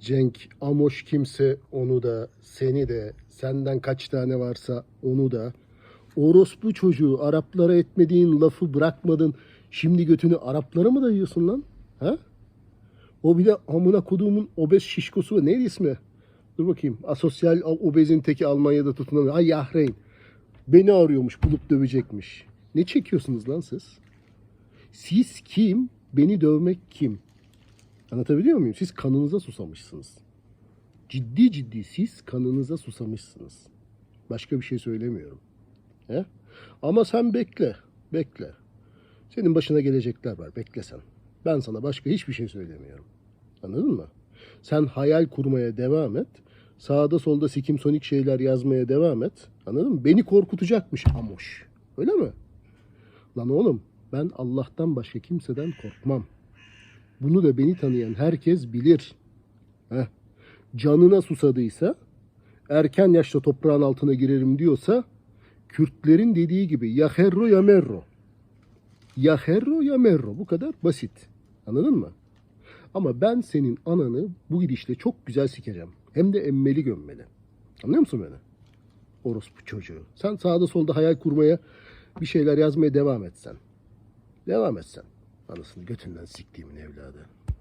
Cenk, Amoş kimse onu da, seni de, senden kaç tane varsa onu da. Orospu çocuğu Araplara etmediğin lafı bırakmadın. Şimdi götünü Araplara mı dayıyorsun lan? Ha? O bir de amına koduğumun obez şişkosu var. Neydi ismi? Dur bakayım. Asosyal obezin teki Almanya'da tutunan. Ay Yahreyn. Beni arıyormuş, bulup dövecekmiş. Ne çekiyorsunuz lan siz? Siz kim? Beni dövmek kim? Anlatabiliyor muyum? Siz kanınıza susamışsınız. Ciddi ciddi siz kanınıza susamışsınız. Başka bir şey söylemiyorum. He? Ama sen bekle, bekle. Senin başına gelecekler var, bekle sen. Ben sana başka hiçbir şey söylemiyorum. Anladın mı? Sen hayal kurmaya devam et. Sağda solda sikimsonik şeyler yazmaya devam et. Anladın mı? Beni korkutacakmış Amoş. Öyle mi? Lan oğlum ben Allah'tan başka kimseden korkmam. Bunu da beni tanıyan herkes bilir. Heh. Canına susadıysa, erken yaşta toprağın altına girerim diyorsa, Kürtlerin dediği gibi ya herro ya merro. Ya herro ya merro. Bu kadar basit. Anladın mı? Ama ben senin ananı bu gidişle çok güzel sikeceğim. Hem de emmeli gömmeli. Anlıyor musun beni? Orospu çocuğu. Sen sağda solda hayal kurmaya, bir şeyler yazmaya devam etsen. Devam etsen. Anasını götünden siktiğimin evladı.